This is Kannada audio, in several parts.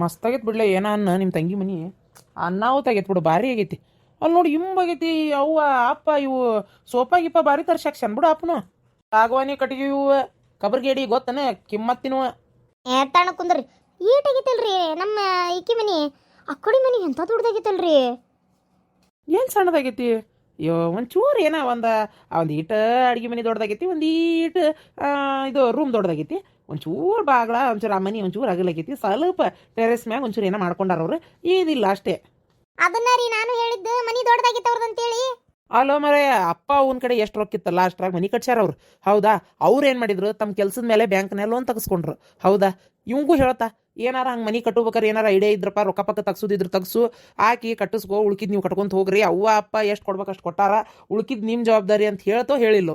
ಮಸ್ತಾಗೈತೆ ಬಿಡ್ಲೆ ಏನ ಅನ್ನ ನಿಮ್ಮ ತಂಗಿ ಮನಿ? ಅನ್ನವು ತೆಗೈತೆ ಬಿಡು ಭಾರಿ ಆಗೈತಿ. ಅಲ್ಲಿ ನೋಡಿ ಇಂಬಾಗೈತಿ ಅವ್ವ ಅಪ್ಪ ಇವು ಸೋಫಾ ಗಿಪ್ಪ ಭಾರಿ ಬಿಡು ಅಪ್ಪನು. ಸಾಗವಾನಿ ಕಟ್ಟಿಗೆ ಇವು ಕಬರ್ಗೇಡಿ ಗೊತ್ತನ ಕಿಮ್ಮತ್ತಿನವ. ಏ ತಣ್ಣ ಕುಂದ್ರಿ ಈಟಾಗೈತಲ್ರಿ ನಮ್ಮ ಈಕಿ ಮನಿ. ಅಕ್ಕಡಿ ಮನಿ ಎಂತ ದೊಡ್ಡದಾಗೈತಲ್ರಿ? ಏನು ಸಣ್ಣದಾಗೈತಿ? ಅಯ್ಯೋ ಒಂಚೂರು ಏನ ಒಂದು ಒಂದು ಈಟ ಅಡುಗೆ ಮನೆ ದೊಡ್ಡದಾಗೈತಿ ಒಂದು ಈಟ ಇದು ರೂಮ್ ದೊಡ್ಡದಾಗೈತಿ. ಒಂಚೂರು ಬಾಗ್ಲ ಒಂಚೂರು ಆ ಮನೆ ಒಂಚೂರು ಅಗಲಾಗೈತಿ ಸ್ವಲ್ಪ ಟೆರೆಸ್ ಮ್ಯಾಗ ಒಂಚೂರು ಏನೋ ಮಾಡ್ಕೊಂಡಾರ ಅವ್ರು. ಏನಿಲ್ಲ ಅಷ್ಟೇ. ಅದನ್ನ ರೀ ನಾನು ಹೇಳಿದ್ದು ಮನಿ ದೊಡ್ಡದಾಗಿತ್ತು ಅವ್ರದ್ದು ಅಂತೇಳಿ. ಅಲೋ ಮರೆ ಅಪ್ಪ ಅವನ ಕಡೆ ಎಷ್ಟು ರೊಕ್ಕಿತ್ತಲ್ಲ ಅಷ್ಟ್ರಾಗ ಮನಿ ಕಟ್ಸ್ಯಾರ ಅವ್ರು. ಹೌದಾ? ಅವ್ರು ಏನು ಮಾಡಿದ್ರು? ತಮ್ಮ ಕೆಲ್ಸದ ಮೇಲೆ ಬ್ಯಾಂಕ್ನ ಲೋನ್ ತೆಗೆಸ್ಕೊಂಡ್ರು. ಹೌದಾ? ಇವಂಗೂ ಹೇಳ್ತಾ ಏನಾರ ಹಂಗೆ ಮನಿ ಕಟ್ಟಬೇಕಾರೆ ಏನಾರ ಐಡಿಯಾ ಇದ್ರಪ್ಪ ರೊಕ್ಕ ಪಕ್ಕ ತಗ್ಸೋದಿದ್ರು ತಗ್ಸು. ಹಾಕಿ ಕಟ್ಟಿಸ್ಕೋ ಉಳ್ಕಿದ್ ನೀವು ಕಟ್ಕೊಂತ ಹೋಗ್ರಿ. ಅವ್ವ ಅಪ್ಪ ಎಷ್ಟು ಕೊಡ್ಬೇಕು ಅಷ್ಟು ಕೊಟ್ಟಾರ. ಉಳ್ಕಿದ್ ನಿಮ್ಮ ಜವಾಬ್ದಾರಿ ಅಂತ ಹೇಳ್ತೋ ಹೇಳಿಲ್ಲ.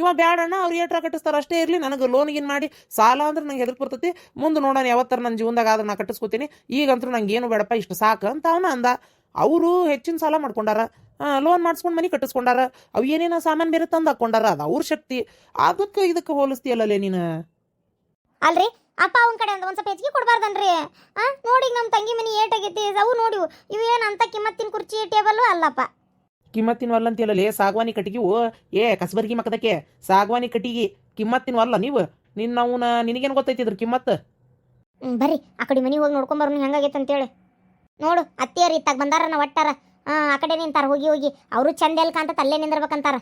ಇವ ಬ್ಯಾಡಣ್ಣ, ಅವ್ರು ಏಟ್ರ ಕಟ್ಟಿಸ್ತಾರ ಅಷ್ಟೇ ಇರಲಿ, ನನಗೆ ಲೋನ್ ಗಿನ್ ಮಾಡಿ, ಸಾಲ ಅಂದ್ರೆ ನಂಗೆ ಹೆದರ್ಕ್ ಬರ್ತೈತಿ. ಮುಂದೆ ನೋಡೋಣ ಯಾವತ್ತರ ನನ್ನ ಜೀವನದಾಗ ಆದ್ರೆ ನಾ ಕಟ್ಟಿಸ್ಕೊತೀನಿ. ಈಗಂತೂ ನಂಗೆ ಏನು ಬೇಡಪ್ಪ, ಇಷ್ಟು ಸಾಕು ಅಂತ ಅವನ ಅಂದ. ಅವರು ಹೆಚ್ಚಿನ ಸಾಲ ಮಾಡ್ಕೊಂಡಾರ. ಲೋನ್ ಮಾಡಿಸ್ಕೊಂಡು ಮನೆ ಕಟ್ಟಿಸ್ಕೊಂಡಾರ. ಅವು ಏನೇನೋ ಸಾಮಾನು ಬೇರೆ ತಂದು ಹಾಕೊಂಡಾರ, ಅದು ಅವ್ರ ಶಕ್ತಿ. ಅದಕ್ಕೆ ಇದಕ್ಕೆ ಹೋಲಿಸ್ತೀಯಲ್ಲೇ ನೀನು? ಅಲ್ರಿ, ಅಪ್ಪ ಅವನ ಕಡೆ ಒಂದ್ ಸ್ವಲ್ಪ ಹೆಚ್ಚಿಗೆ ಕೊಡ್ಬಾರ್ದನ್ರಿ. ಹಾ ನೋಡಿ ನಮ್ಮ ತಂಗಿ ಮನಿ ಏಟಾಗೈತಿ ಅವು ನೋಡಿ ಇವೇನು ಅಂತ ಕಿಮ್ಮತ್ತಿನ ಕುರ್ಚಿ ಟೇಬಲ್ ಅಲ್ಲಪ್ಪ. ಕಿಮ್ಮತ್ತಿನ ವಲ್ಲ ಲೇ ಸಾಗವಾನಿ ಕಟ್ಟಿಗೆವು ಏ ಕಸಬರ್ಗಿ ಮಕ್ಕದಕ್ಕೆ ಸಾಗವಾನಿ ಕಟ್ಟಿಗೆ ಕಿಮ್ಮತ್ತಿನ ವಲ್ಲ ನೀವು? ನಿನ್ನ ಅವನ ನಿನಗೇನು ಗೊತ್ತೈತಿ ಇದ್ರ ಕಿಮ್ಮತ್ತು? ಬರ್ರಿ ಆ ಕಡೆ ಮನೆಗೆ ಹೋಗಿ ನೋಡ್ಕೊಂಬರ್ನು ಹೆಂಗಾಗೈತೆ ಅಂತೇಳಿ. ನೋಡು ಅತ್ತಿಯರು ಇತ್ತಾಗ ಬಂದಾರ ಒಟ್ಟಾರ. ಆ ಆ ಕಡೆ ನಿಂತಾರ ಹೋಗಿ ಹೋಗಿ. ಅವರು ಚಂದ ಎಲ್ ಕಾಂತ ಅಲ್ಲೇ ನಿಂದಿರ್ಬೇಕಂತಾರ.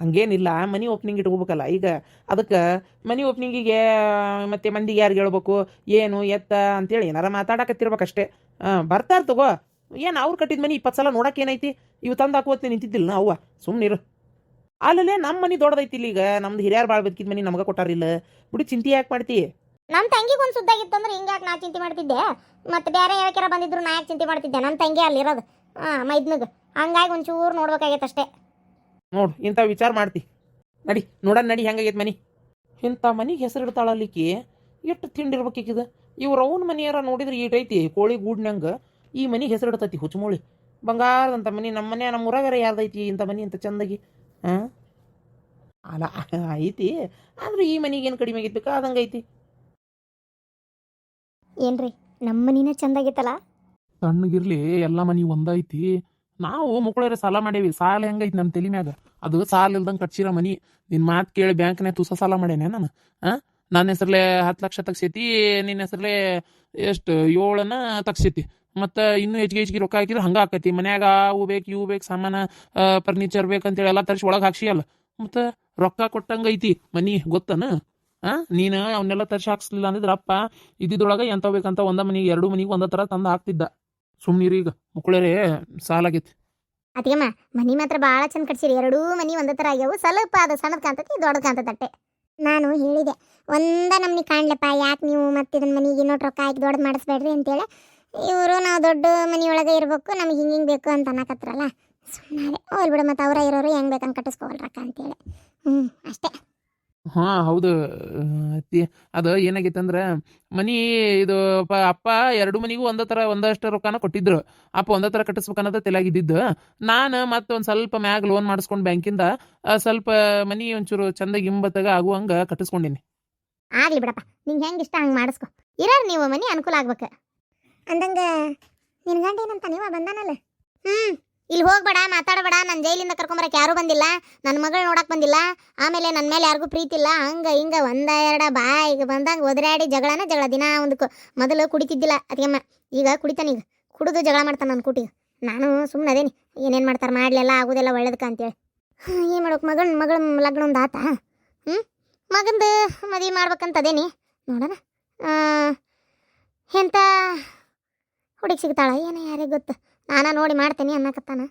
ಹಂಗೇನಿಲ್ಲ ಮನಿ ಓಪನಿಂಗ್ ಇಟ್ಕೋಬೇಕಲ್ಲ ಈಗ ಅದಕ್ಕೆ ಮನಿ ಓಪನಿಂಗಿಗೆ ಮತ್ತೆ ಮಂದಿಗೆ ಯಾರಿಗೆ ಹೇಳ್ಬೇಕು ಏನು ಎತ್ತ ಅಂತೇಳಿ ಏನಾರ ಮಾತಾಡಕತ್ತಿರ್ಬೇಕಷ್ಟೇ. ಹಾಂ ಬರ್ತಾರ ತಗೋ. ಏನು ಅವ್ರು ಕಟ್ಟಿದ ಮನಿ ಇಪ್ಪತ್ತು ಸಲ ನೋಡಕ್ಕೆ ಏನೈತಿ? ಇವು ತಂದು ಹಾಕುವತ್ತೆ ನಿಂತಿದ್ದಿಲ್ಲ ನಾ ಅವ್ವ. ಸುಮ್ಮನಿರು ಅಲ್ಲಲ್ಲೇ ನಮ್ಮ ಮನೆ ದೊಡ್ಡದೈತಿ ಇಲ್ಲಿ ಈಗ. ನಮ್ದು ಹಿರಿಯರ್ ಭಾಳ ಬದುಕಿದ ಮನೆ ನಮ್ಗೆ ಕೊಟ್ಟಾರಿಲ್ಲ ಬಿಡಿ ಚಿಂತೆ ಯಾಕೆ ಮಾಡ್ತಿ? ನಮ್ಮ ತಂಗಿಗೆ ಒಂದು ಸುದ್ದಾಗಿತ್ತು ಅಂದ್ರೆ ಹಿಂಗ್ಯಾಕೆ ನಾ ಚಿಂತೆ ಮಾಡ್ತಿದ್ದೆ? ಮತ್ತೆ ಬೇರೆ ಯಾವ್ಯಾರ ಬಂದಿದ್ರು ನಾ ಯಾಕೆ ಚಿಂತೆ ಮಾಡ್ತಿದ್ದೆ? ನನ್ನ ತಂಗಿ ಅಲ್ಲಿರೋದು ಹಾಂ ಮೈದ್ನಗ. ಹಂಗಾಗಿ ಒಂಚೂರು ನೋಡ್ಬೇಕಾಗೈತೆ ಅಷ್ಟೇ. ನೋಡು ಇಂಥ ವಿಚಾರ ಮಾಡ್ತಿ. ನಡಿ ನೋಡೋಣ ನಡಿ ಹೆಂಗಾಗೈತೆ ಮನಿ. ಇಂಥ ಮನೆಗೆ ಹೆಸರು ಇಡ್ತಾಳಲ್ಲಿಕ್ಕಿ ಎಷ್ಟು ತಿಂಡಿರ್ಬೇಕೀಕಿದ ಇವ್ರ ಅವ್ನ ಮನೆಯಾರ ನೋಡಿದ್ರೆ ಈಟೈತಿ ಕೋಳಿ ಗೂಡ್ನಂಗೆ ಈ ಮನಿಗೆ ಹೆಸರು ಇಡ್ತೈತಿ ಹುಚ್ಚಮೂಳಿ. ಬಂಗಾರದಂಥ ಮನಿ ನಮ್ಮ ಮನೆ ನಮ್ಮ ಊರಾಗಾರ ಯಾರ್ದೈತಿ ಇಂಥ ಮನಿ ಅಂತ ಚಂದಾಗಿ? ಹಾಂ ಅಲ್ಲ ಐತಿ. ಆದ್ರೆ ಈ ಮನಿಗೆ ಏನು ಕಡಿಮೆ ಆಗಿತ್ತು ಬೇಕಾದಂಗೆ ಐತಿ. ಏನ್ರಿ ನಮ್ಮ ಮನಿನೇ ಚಂದಾಗಿತ್ತಲ್ಲ ಸಣ್ಣಗಿರ್ಲಿ ಎಲ್ಲ ಮನಿ ಒಂದೈತಿ. ನಾವು ಮಕ್ಕಳರ ಸಾಲ ಮಾಡೇವಿ. ಸಾಲ ಹೆಂಗೈತಿ ನಮ್ಮ ತಲೆ ಮ್ಯಾಗ? ಅದು ಸಾಲ ಇಲ್ದಂಗ ಕಟ್ಸಿರೋ ಮನಿ. ನಿನ್ನ ಮಾತು ಕೇಳಿ ಬ್ಯಾಂಕ್ನ್ಯಾಗ ತುಸ ಸಾಲ ಮಾಡೇನೆ ನಾನು. ಹಾಂ ನನ್ನ ಹೆಸರಲ್ಲೇ ಹತ್ತು ಲಕ್ಷ ತಗ್ಸೈತಿ ನಿನ್ನ ಹೆಸರಲ್ಲೇ ಎಷ್ಟು ಏಳನ್ನ ತಗ್ಸೈತಿ. ಮತ್ತು ಇನ್ನೂ ಹೆಚ್ಚಿಗೆ ಹೆಚ್ಚಿಗೆ ರೊಕ್ಕ ಹಾಕಿದ್ರೆ ಹಂಗೆ ಆಕೈತಿ. ಮನ್ಯಾಗ ಅವು ಬೇಕು ಇವು ಬೇಕು, ಸಾಮಾನ ಫರ್ನಿಚರ್ ಬೇಕಂತೇಳಿ ಎಲ್ಲ ತರಿಸಿ ಒಳಗೆ ಹಾಕ್ಸಿಯಲ್ಲ ಮತ್ತು ರೊಕ್ಕ ಕೊಟ್ಟಂಗ ಐತಿ. ಮನಿ ಗೊತ್ತನ? ಆ, ನೀನು ಅವನ್ನೆಲ್ಲ ತರಿಸಿ ಹಾಕ್ಸ್ಲಿಲ್ಲ ಅಂದಿದ್ರೆ ಅಪ್ಪ ಇದ್ದಿದ್ರೊಳಗ ಎಂತ ಬೇಕಂತ ಒಂದ ಮನಿಗೆ, ಎರಡು ಮನಿಗೆ ಒಂದ ಥರ ತಂದು ಹಾಕ್ತಿದ್ದ. ಸುಮ್ಮನಿರಿ ಈಗ. ಮುಕ್ಕಳರೇ ಸಾಲಾಗೈತಿ ಅದೇಮ್ಮ ಮನಿ ಮಾತ್ರ ಭಾಳ ಚಂದ ಕಟ್ಸಿರಿ. ಎರಡೂ ಮನಿ ಒಂದೇ ಥರ ಆಗ್ಯಾವು. ಸ್ವಲ್ಪ ಅದು ಸಣ್ಣದು ಕಾಣ್ತತಿ, ದೊಡ್ಡದು ಕಾಣ್ತದಟ್ಟೆ ನಾನು ಹೇಳಿದೆ, ಒಂದ ನಮ್ನಿ ಕಾಣ್ಲಪ್ಪ, ಯಾಕೆ ನೀವು ಮತ್ತೆ ಇದನ್ನ ಮನಿಗೆ ಇನ್ನೊಟ್ಟು ರೊಕ್ಕ ಹಾಕಿ ದೊಡ್ಡ ಮಾಡಿಸ್ಬೇಡ್ರಿ ಅಂತೇಳಿ. ಇವರು ನಾವು ದೊಡ್ಡ ಮನೆಯೊಳಗೆ ಇರ್ಬೇಕು ನಮ್ಗೆ ಹಿಂಗೆ ಹಿಂಗೆ ಬೇಕು ಅಂತ ಅನ್ನಕತ್ರಲ್ಲ? ಸುಮ್ಮನೆ ಹೋಲ್ ಬಿಡು ಮತ್ತು ಅವರ ಇರೋರು ಹೆಂಗೆ ಬೇಕಂತ ಕಟ್ಟಿಸ್ಕೋವಲ್ ರೊಕ್ಕ ಅಂತೇಳಿ. ಹ್ಞೂ ಅಷ್ಟೇ. ಹಾಂ ಹೌದು ಅದು ಏನಾಗೈತೆ ಅಂದ್ರೆ ಮನಿ ಇದು ಪ ಅಪ್ಪ ಎರಡು ಮನಿಗೂ ಒಂದೇ ಥರ ಒಂದಷ್ಟು ರೊಕ್ಕನ ಕೊಟ್ಟಿದ್ರು. ಅಪ್ಪ ಒಂದೇ ಥರ ಕಟ್ಟಿಸ್ಬೇಕನ್ನೋದು ತಲೆಯಾಗಿದ್ದಿದ್ದು ನಾನು ಮತ್ತೆ ಒಂದು ಸ್ವಲ್ಪ ಮ್ಯಾಗ ಲೋನ್ ಮಾಡಿಸ್ಕೊಂಡು ಬ್ಯಾಂಕಿಂದ ಸ್ವಲ್ಪ ಮನಿ ಒಂಚೂರು ಚಂದ ಗಿಂಬತ್ತಾಗ ಆಗುವಂಗೆ ಕಟ್ಟಿಸ್ಕೊಂಡಿನಿ. ಆಗಲಿ ಬಿಡಪ್ಪ ನಿಂಗೆ ಹೆಂಗೆ ಇಷ್ಟ ಹಂಗೆ ಮಾಡಿಸ್ಕೊ. ಇರೋರು ನೀವು ಮನಿ ಅನುಕೂಲ ಆಗ್ಬೇಕು. ಅಂದಂಗ ನಿನ್ ಗಂಡ ಏನಂತ ನೀವ ಬಂದಾನಲ್ಲ? ಹ್ಮ್ ಇಲ್ಲಿ ಹೋಗ್ಬೇಡ, ಮಾತಾಡಬೇಡ ನನ್ನ ಜೈಲಿಂದ ಕರ್ಕೊಂಬರಕ್ಕೆ ಯಾರೂ ಬಂದಿಲ್ಲ ನನ್ನ ಮಗಳು ನೋಡಕ್ ಬಂದಿಲ್ಲ, ಆಮೇಲೆ ನನ್ನ ಮೇಲೆ ಯಾರಿಗೂ ಪ್ರೀತಿ ಇಲ್ಲ, ಹಂಗ ಹಿಂಗ ಒಂದ ಎರಡ ಬಾಯಿಗೆ ಬಂದಂಗ ಒದರಾಡಿ ಜಗಳನ ಜಗಳ ದಿನ ಒಂದು ಮೊದಲು ಕುಡಿತಿದ್ದಿಲ್ಲ ಅದಕ್ಕೆಮ್ಮ ಈಗ ಕುಡಿತಾನೀಗ ಕುಡಿದು ಜಗಳ ಮಾಡ್ತಾನೆ ನನ್ನ ಕೂಟಿಗೆ. ನಾನು ಸುಮ್ಮನೆ ಅದೇನಿ, ಏನೇನು ಮಾಡ್ತಾರೆ ಮಾಡಲೆಲ್ಲ ಆಗೋದೆಲ್ಲ ಒಳ್ಳೇದಕ್ಕ ಅಂತೇಳಿ. ಏನು ಮಾಡೋಕೆ ಮಗಳ ಮಗಳ ಲಗ್ನ ಒಂದು ಆತ? ಹ್ಞೂ ಮಗಂದು ಮದುವೆ ಮಾಡ್ಬೇಕಂತ ಅದೇನಿ, ನೋಡೋಣ. ಎಂಥ ಹುಡುಗಿ ಸಿಗ್ತಾಳ? ಏನೋ ಯಾರಿಗೆ ಗೊತ್ತು? ನಾನ ನೋಡಿ ಮಾಡ್ತೇನೆ ಅನ್ನಕತ್ತಾನ.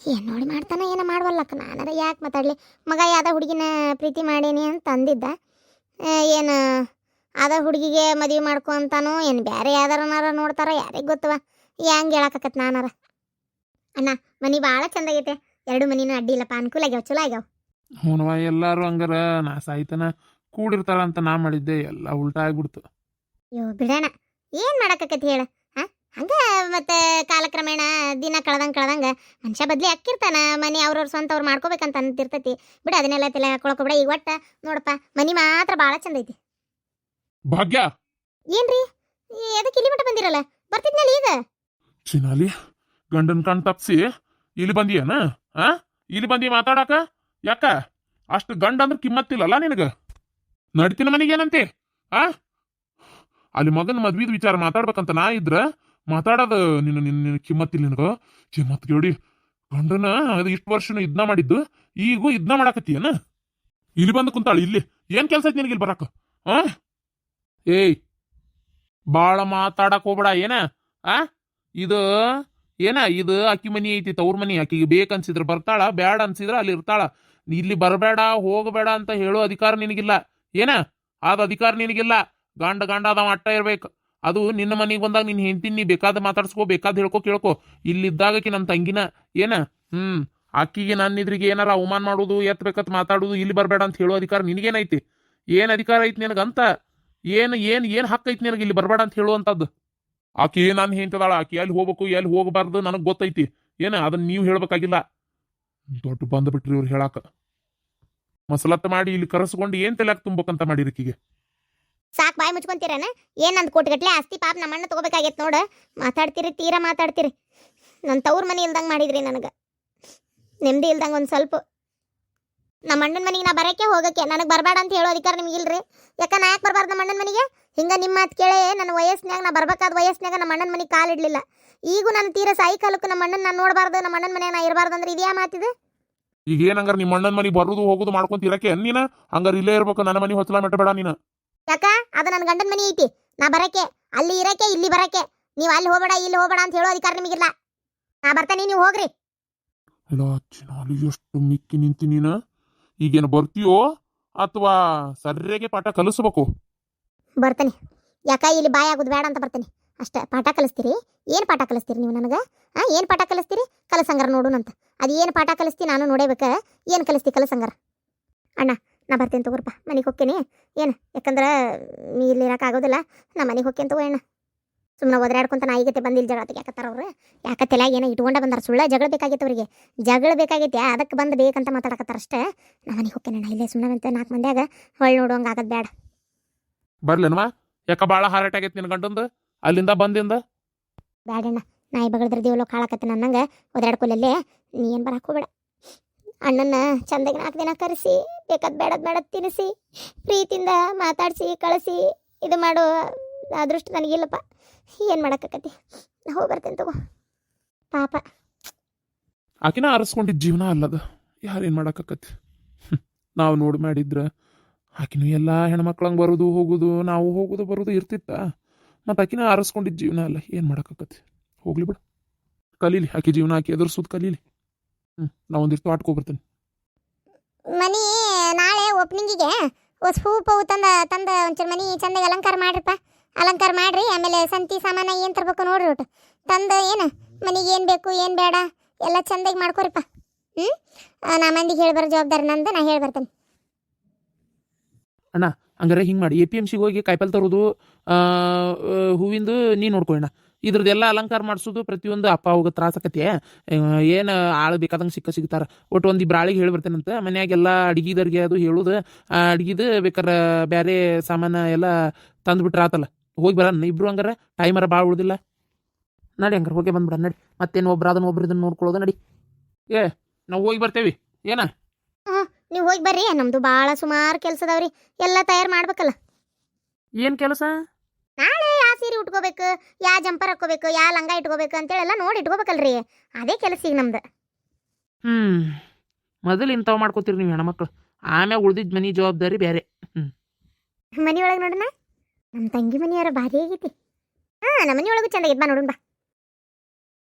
ಏನು ನೋಡಿ ಮಾಡ್ತಾನ? ಏನೋ ಮಾಡ್ವಲ್ಲಕ್ಕ? ನಾನಾರ ಯಾಕೆ ಮಾತಾಡಲಿ? ಮಗ ಯಾವ್ದೋ ಹುಡುಗಿನ ಪ್ರೀತಿ ಮಾಡೇನಿ ಅಂತ ಅಂದಿದ್ದ. ಏನು ಅದ ಹುಡುಗಿಗೆ ಮದುವೆ ಮಾಡ್ಕೊ ಅಂತಾನೋ? ಏನು ಬೇರೆ ಯಾವ್ದಾರನಾರ ನೋಡ್ತಾರ? ಯಾರಿಗೆ ಗೊತ್ತವ? ಹೆಂಗೆ ಹೇಳಕತ್ ನಾನಾರ? ಅಣ್ಣ ಮನಿ ಭಾಳ ಚಂದಾಗೈತೆ ಎರಡು ಮನಿನೂ ಅಡ್ಡಿ ಇಲ್ಲಪ್ಪ. ಅನುಕೂಲ ಆಗ್ಯಾವ ಚಲೋ ಆಗ್ಯಾವ. ಹ್ಞೂ ಎಲ್ಲರೂ ಹಂಗಾರ ನಾ ಸಾಯ್ತನ ಕೂಡಿರ್ತಾರ ಅಂತ ನಾ ಮಾಡಿದ್ದೆ. ಎಲ್ಲ ಉಲ್ಟಾ ಆಗ್ಬಿಡ್ತು. ಅಯ್ಯೋ ಬಿಡೋಣ. ಏನು ಮಾಡಕತ್ತೈತಿ ಹೇಳ? ಹಂಗ ಮತ್ತೆ ಕಾಲಕ್ರಮೇಣ ದಿನ ಕಳ್ದಂಗೆ ಕಳ್ದಂಗೆ ಮನುಷ್ಯ ಬದ್ಲಿ ಅಕ್ಕಿರ್ತಾನ ಮನೆ ಅವ್ರವ್ರ ಸ್ವಂತ ಅವ್ರು ಮಾಡ್ಕೋಬೇಕಂತ ಅಂತಿರ್ತೈತಿ. ಬಿಡ ಅದನ್ನೆಲ್ಲ ತಲೆ ಹಾಕೊಳಕ್ ಬಿಡ ಈಗ ಒಟ್ಟ ನೋಡಪ್ಪ ಮನಿ ಮಾತ್ರ ಭಾಳ ಚಂದ ಐತಿ. ಭಾಗ್ಯ! ಏನ್ರಿ? ಎದಕ್ಕೆ ಇಲ್ಲಿ ಬಂದಿರಲ್ಲ? ಬರ್ತಿದ್ನಲ್ಲ ಈಗ? ಚಿನಾಲಿ ಗಂಡನ್ ಕಣ್ ತಪ್ಸಿ ಇಲ್ಲಿ ಬಂದಿಯನ? ಆ? ಇಲ್ಲಿ ಬಂದಿ ಮಾತಾಡಕ? ಯಾಕ? ಅಷ್ಟು ಗಂಡ ಅಂದ್ರೆ ಕಿಮ್ಮತ್ತಿಲ್ಲಲ್ಲ ನಿನಗ? ನಡ್ತಿನ ಮನೆಗೆ ಏನಂತೆ ಆ? ಅಲ್ಲಿ ಮಗನ ಮದ್ವಿದ ವಿಚಾರ ಮಾತಾಡ್ಬೇಕಂತ ನಾ ಇದ್ರ ಮಾತಾಡೋದ ನಿನ್ನ ನಿನ್ನ ನಿನ್ನ ಕಿಮ್ಮತ್ತಿಲ್ಲ ನಿನಗ? ಕಿಮ್ಮತ್ ಕೇಳಿ ಗಂಡನ ಅದು ಇಷ್ಟು ವರ್ಷ ಇದ್ನ ಮಾಡಿದ್ದು, ಈಗೂ ಇದ್ನ ಮಾಡಾಕತ್ತೀಯನ? ಇಲ್ಲಿ ಬಂದು ಕುಂತಾಳು, ಇಲ್ಲಿ. ಏನ್ ಕೆಲಸ ಐತಿ ನಿನಗೆ ಇಲ್ಲಿ ಬರಾಕ? ಆ? ಏಯ್, ಬಾಳ ಮಾತಾಡಕ್ ಹೋಗ್ಬೇಡ, ಏನ? ಆ? ಇದು, ಏನ? ಇದು ಅಕ್ಕಿ ಮನಿ ಐತಿ, ತವ್ರ ಮನಿ. ಆಕಿಗೆ ಬೇಕನ್ಸಿದ್ರೆ ಬರ್ತಾಳ, ಬ್ಯಾಡ ಅನ್ಸಿದ್ರ ಅಲ್ಲಿ ಇರ್ತಾಳ. ಇಲ್ಲಿ ಬರಬೇಡ, ಹೋಗಬೇಡ ಅಂತ ಹೇಳೋ ಅಧಿಕಾರ ನಿನಗಿಲ್ಲ. ಏನ? ಆದ ಅಧಿಕಾರ ನಿನಗಿಲ್ಲ. ಗಂಡ ಗಂಡ ಅದ ಅಟ್ಟ ಇರ್ಬೇಕು. ಅದು ನಿನ್ನ ಮನೆಗೆ ಬಂದಾಗ ನಿನ್ನ ಹೆಂಡತಿ ನೀ ಬೇಕಾದ ಮಾತಾಡ್ಸ್ಕೋ, ಬೇಕಾದ ಹೇಳ್ಕೊ, ಕೇಳ್ಕೊ. ಇಲ್ಲಿದ್ದಾಗಕಿ ನನ್ನ ತಂಗಿನ, ಏನ? ಹ್ಮ್. ಅಕ್ಕಿಗೆ ನನ್ನ ಇದ್ರಿಗೆ ಏನಾರ ಅವಮಾನ ಮಾಡೋದು ಎತ್ ಬೇಕತ್ ಮಾತಾಡೋದು, ಇಲ್ಲಿ ಬರಬೇಡ ಅಂತ ಹೇಳೋ ಅಧಿಕಾರ ನಿನಗೇನೈತಿ? ಏನ್ ಅಧಿಕಾರ ಐತಿ ನಿನಗಂತ? ಏನು, ಏನ್ ಏನ್ ಹಕ್ಕೈತಿ ನಿನಗೆ ಇಲ್ಲಿ ಬರಬೇಡ ಅಂತ ಹೇಳುವಂತದ್ದು ಆಕಿ ನಾನು ಹೇಳ್ತದಾಳ ಆಕಿ ಎಲ್ಲಿ ಹೋಗ್ಬೇಕು, ಎಲ್ಲಿ ಹೋಗಬಾರ್ದು ನನಗೆ ಗೊತ್ತೈತಿ. ಏನ ಅದನ್ನ ನೀವು ಹೇಳ್ಬೇಕಾಗಿಲ್ಲ? ದೊಡ್ಡ ಬಂದ್ಬಿಟ್ರಿ ಇವ್ರು ಹೇಳಾಕ. ಮಸಲತ್ತ ಮಾಡಿ ಇಲ್ಲಿ ಕರೆಸ್ಕೊಂಡು ಏನ್ ತಲೆ ತುಂಬಕಂತ ಮಾಡಿರಕಿಗೆ ಸಾಕ್ ಬಾಯಿ ಮುಚ್ಕೊಂತೀರನ? ಏನ್ ನಂದು ಕೋಟಿಗಟ್ಲೆ ಆಸ್ತಿ ಪಾಪ ನಮ್ಮಣ್ಣ ತಗೋಬೇಕಾಗೈತೆ ನೋಡು. ಮಾತಾಡ್ತೀರಿ, ತೀರಾ ಮಾತಾಡ್ತೀರಿ. ನನ್ನ ತವ್ರ ಮನೆ ಇಲ್ದಂಗೆ ಮಾಡಿದ್ರಿ ನನಗೆ. ನೆಮ್ಮದಿ ಇಲ್ದಂಗೆ ಒಂದು ಸ್ವಲ್ಪ. ನಮ್ಮ ಅಣ್ಣನ ಮನೆಗೆ ನಾ ಬರಕ್ಕೆ ಹೋಗಕ್ಕೆ. ನನಗೆ ಬರಬೇಡ ಅಂತ ಹೇಳೋ ಅಧಿಕಾರ ನಿಮಗಿಲ್ರಿ ಯಾಕ ನಾ ಯಾಕೆ ಬರಬಾರ್ದು ನಮ್ಮ ಅಣ್ಣನ ಮನೆಗೆ? ಹಿಂಗ ನಿಮ್ಮ ಮಾತು ಕೇಳೇ ನನ್ನ ವಯಸ್ಸಿನಾಗ ನಾ ಬರ್ಬೇಕಾದ ವಯಸ್ಸಿನಾಗ ನಮ್ಮ ಅಣ್ಣನ ಮನೆಗೆ ಕಾಲಿಡಲಿಲ್ಲ ಈಗೂ ನನ್ನ ತೀರ ಸಾಯಿ ಕಾಲಕ್ಕೆ ನಮ್ಮ ಅಣ್ಣನ ನಾನು ನೋಡಬಾರ್ದು ನಮ್ಮ ಅಣ್ಣನ ಮನೆಯಾಗ ನಾ ಇರಬಾರ್ದು ಅಂದ್ರೆ ಇದ್ಯಾ ಮಾತಿದೆ ಈಗ ಏನಂಗಾರ ನಿಮ್ಮ ಅಣ್ಣನ ಮನೆಗೆ ಬರುದು ಹೋಗುದು ಮಾಡ್ಕೊಂತ ಇರಕ್ಕೆ ನೀನು? ಹಂಗಾರ ಇಲ್ಲೇ ಇರ್ಬೇಕು, ನನ್ನ ಮನೆ ಹೊಸಲ ಮೆಟ್ಟಬೇಡ ನೀನ. ಯಾಕ? ಅದು ನನ್ನ ಗಂಡನ ಮನೆ ಐತಿ. ನಾ ಬರಕ್ಕೆ ಅಲ್ಲಿ ಇರಕ್ಕೆ ಇಲ್ಲಿ ಬರಕ್ಕೆ ನೀವು ಅಲ್ಲಿ ಹೋಗಬೇಡ ಇಲ್ಲಿ ಹೋಗಬೇಡ ಅಂತ ಹೇಳೋ ಅಧಿಕಾರ ನಿಮಗಿಲ್ಲ. ನಾ ಬರ್ತಾನೆ ನೀವು ಹೋಗ್ರಿ. ಇಲ್ಲ ಚಿನಾಲಿ ಎಷ್ಟು ಮಿಕ್ಕಿ ನಿಂತಿ ನೀನ? ಈಗೇನು ಬರ್ತೀಯೋ ಅಥವಾ ಸರ್ಯಾಗೆ ಪಾಠ ಕಲಿಸ್ಬೇಕು? ಬರ್ತಾನೆ. ಯಾಕ ಇಲ್ಲಿ ಬಾಯಿ ಆಗೋದು ಬೇಡ ಅಂತ ಬರ್ತಾನೆ. ಅಷ್ಟೇ ಪಾಠ ಕಲಿಸ್ತೀರಿ? ಏನು ಪಾಠ ಕಲಿಸ್ತೀರಿ ನೀವು ನನಗೆ? ಹಾಂ ಏನು ಪಾಠ ಕಲಿಸ್ತೀರಿ? ಕಲಸಂಗಾರ ನೋಡೋಣಂತ ಅದು ಏನು ಪಾಠ ಕಲಿಸ್ತಿ ನಾನು ನೋಡೇಬೇಕ? ಏನು ಕಲಿಸ್ತಿ ಕಲಸಂಗಾರ? ಅಣ್ಣ ನಾ ಬರ್ತೇನೆ ತಗೋರಪ್ಪ ಮನೆಗೆ ಹೋಗ್ತೇನೆ ಏನು ಯಾಕಂದ್ರೆ ನೀ ಇಲ್ಲಿ ಇರೋಕ್ಕಾಗೋದಿಲ್ಲ ನಾ ಮನೆಗೆ ಹೋಗ್ತೇನೆ ತಗೋ ಅಣ್ಣ ಸುಮ್ಮನೆ ಒದರಾಡ್ಕೊಂತ ನಾಯಿಗತೆ ಬಂದು ಇಲ್ಲಿ ಜಗಳ ಯಾಕತ್ತಾರ ಅವ್ರು. ಯಾಕತ್ತೆಲ್ಲ ಏನೋ ಇಟ್ಕೊಂಡ ಬಂದಾರ ಸುಳ್ಳ ಜಗಳ ಬೇಕಾಗಿತ್ತು ಅವರಿಗೆ. ಜಗಳ ಬೇಕಾಗೈತೆ ಅದಕ್ಕೆ ಬಂದು ಬೇಕಂತ ಮಾತಾಡಕತ್ತಾರ ಅಷ್ಟೇ. ನಾ ಮನೆಗೆ ಹೋಗ್ತೇನೆ ಅಣ್ಣ ಇಲ್ಲೇ ಸುಮ್ಮನೆ ಅಂತ ನಾಲ್ಕು ಮಂದಿಯಾಗ ಹೊಳ್ಳಿ ನೋಡುವಂಗೆ ಆಗೋದು ಬೇಡ ಬರ್ಲೇನವಾ ಯಾಕ ಭಾಳ ಹಾರಾಟ ಆಗೈತೆ ನಿನ್ನ ಗಂಡಂದು? ಅಲ್ಲಿಂದ ಬಂದಿಂದ? ಬ್ಯಾಡಣ್ಣ ನಾಯಿ ಬಗಳದ್ರ ದೇವಲೋ ಕಾಳಕತ್ತೆ ನನ್ನಂಗೆ. ಓದಾಡ್ಕೊಲ್ಲೇ ನೀ ಏನು ಬರಕ್ಕೆ ಹೋಗ್ಬೇಡ. ಅಣ್ಣನ ಚಂದಾಗಿ ನಾಲ್ಕು ದಿನ ಕರೆಸಿ, ಬೇಕಾದ ಬೇಡದ್ ಬೇಡದ್ ತಿನ್ನಿಸಿ, ಪ್ರೀತಿಯಿಂದ ಮಾತಾಡಿಸಿ, ಕಳಿಸಿ, ಇದು ಮಾಡೋ ಅದೃಷ್ಟ ನನಗಿಲ್ಲಪ್ಪ. ಏನು ಮಾಡಕ್ಕತಿ ಹೋಗಿ ಬರ್ತೇನೆ ತಗೋ. ಪಾಪ. ಆಕಿನ ಅರಸ್ಕೊಂಡಿದ್ದ ಜೀವನ ಅಲ್ಲದ. ಯಾರೇನ್ ಮಾಡಾಕತ್ತಿ ನಾವು ನೋಡಿ ಮಾಡಿದ್ರ ಆಕಿನೂ ಎಲ್ಲ ಹೆಣ್ಮಕ್ಳಂಗೆ ಬರೋದು ಹೋಗೋದು, ನಾವು ಹೋಗೋದು ಬರೋದು ಇರ್ತಿತ್ತ? ಮತ್ತು ಆಕಿನ ಅರಸ್ಕೊಂಡಿದ್ದ ಜೀವನ ಅಲ್ಲ, ಏನು ಮಾಡಾಕತ್ತಿ ಹೋಗ್ಲಿ ಬಿಡು. ಕಲೀಲಿ, ಆಕೆ ಜೀವನ ಆಕಿ ಎದುರಿಸೋದು ಕಲೀಲಿ. ಹ್ಞೂ ನಾ ಒಂದಿಷ್ಟು ಆಟ್ಕೊಬರ್ತೇನೆ ಮನಿ, ನಾಳೆ ಓಪನಿಂಗಿಗೆ ಒಸ್ ಹೂ ಪೂ ತಂದ ತಂದ ಒಂಚೂರು ಮನಿ ಚಂದಾಗಿ ಅಲಂಕಾರ ಮಾಡ್ರಿಪ್ಪ. ಅಲಂಕಾರ ಮಾಡ್ರಿ, ಆಮೇಲೆ ಸಂತಿ ಸಾಮಾನ ಏನು ತರ್ಬೇಕು ನೋಡ್ರಿ ಒಟ್ಟು. ತಂದ ಏನು, ಮನಿಗೆ ಏನು ಬೇಕು, ಏನು ಬೇಡ, ಎಲ್ಲ ಚಂದಾಗಿ ಮಾಡ್ಕೊರಿಪ್ಪ. ಹ್ಞೂ ನಾ ಮಂದಿಗೆ ಹೇಳಿ ಬರೋ ಜವಾಬ್ದಾರಿ ನಂದು, ನಾ ಹೇಳಿ ಬರ್ತೇನೆ ಹಂಗಾರೆ ಹಿಂಗೆ ಮಾಡಿ. ಎ ಪಿ ಎಂ ಸಿಗೆ ಹೋಗಿ ಕಾಯಿಪಲ್ಲೆ ತರೋದು ಹೂವಿಂದು ನೀ ನೋಡ್ಕೊಳ್ಳೋಣ ಇದ್ರದ್ದೆಲ್ಲ ಅಲಂಕಾರ ಮಾಡಿಸೋದು ಪ್ರತಿಯೊಂದು ಅಪ್ಪ ಹೋಗೋ ತ್ರಾಸಕತೆ ಏನು ಆಳು ಬೇಕಾದಂಗೆ ಸಿಕ್ಕ ಸಿಗ್ತಾರೆ. ಒಟ್ಟು ಒಂದು ಇಬ್ರಾಳಿಗೆ ಹೇಳಿ ಬರ್ತೇನಂತ ಮನ್ಯಾಗೆಲ್ಲ ಅಡಿಗೆದವ್ರಿಗೆ ಅದು ಹೇಳೋದು ಅಡುಗೆದು ಬೇಕಾರೆ ಬೇರೆ ಸಾಮಾನು ಎಲ್ಲ ತಂದುಬಿಟ್ರೆ ಆತಲ್ಲ. ಹೋಗಿ ಬರೋಣ, ಇಬ್ರು ಹಂಗಾರೆ ಟೈಮರ ಭಾಳ ಉಳ್ದಿಲ್ಲ. ನಡಿ ಹಂಗಾರೆ, ಹೋಗಿ ಬಂದ್ಬಿಡ ನಡಿ. ಮತ್ತೇನು ಒಬ್ರು ಅದನ್ನ ಒಬ್ರು ಇದನ್ನ ನೋಡ್ಕೊಳ್ಳೋದು ನಡಿ. ಏ, ನಾವು ಹೋಗಿ ಬರ್ತೇವಿ, ಏನ? ನೀವು ಹೋಗಿ ಬರ್ರಿ ನಮ್ದು ಭಾಳ ಸುಮಾರು ಕೆಲಸ ಅದಾವ್ರಿ. ಎಲ್ಲ ತಯಾರು ಮಾಡ್ಬೇಕಲ್ಲ. ಏನು ಕೆಲಸ? ನಾಳೆ ಯಾವ ಸೀರೆ ಉಟ್ಕೋಬೇಕು ಯಾವ ಜಂಪರ್ ಹಾಕೋಬೇಕು ಯಾವ ಲಂಗ ಇಟ್ಕೋಬೇಕು ಅಂತೇಳಿ ಎಲ್ಲ ನೋಡಿ ಇಟ್ಕೋಬೇಕಲ್ರಿ. ಅದೇ ಕೆಲಸ ಈಗ ನಮ್ದು. ಹ್ಞೂ ಮೊದಲು ಇಂಥವು ಮಾಡ್ಕೋತೀರಿ ನೀವು ಹೆಣ್ಮಕ್ಳು. ಆಮ್ಯಾಗ ಉಳ್ದಿದ್ದ ಮನೆ ಜವಾಬ್ದಾರಿ ಬೇರೆ ಮನಿ ಒಳಗೆ ನೋಡೋಣ. ನಮ್ಮ ತಂಗಿ ಮನಿಯಾರ ಭಾರಿ ಆಗೈತಿ. ಹಾಂ ನಮ್ಮ ಮನಿಯೊಳಗೂ ಒಳಗೂ ಚಂದ ಬಾ ನೋಡೋಣ ಬಾ.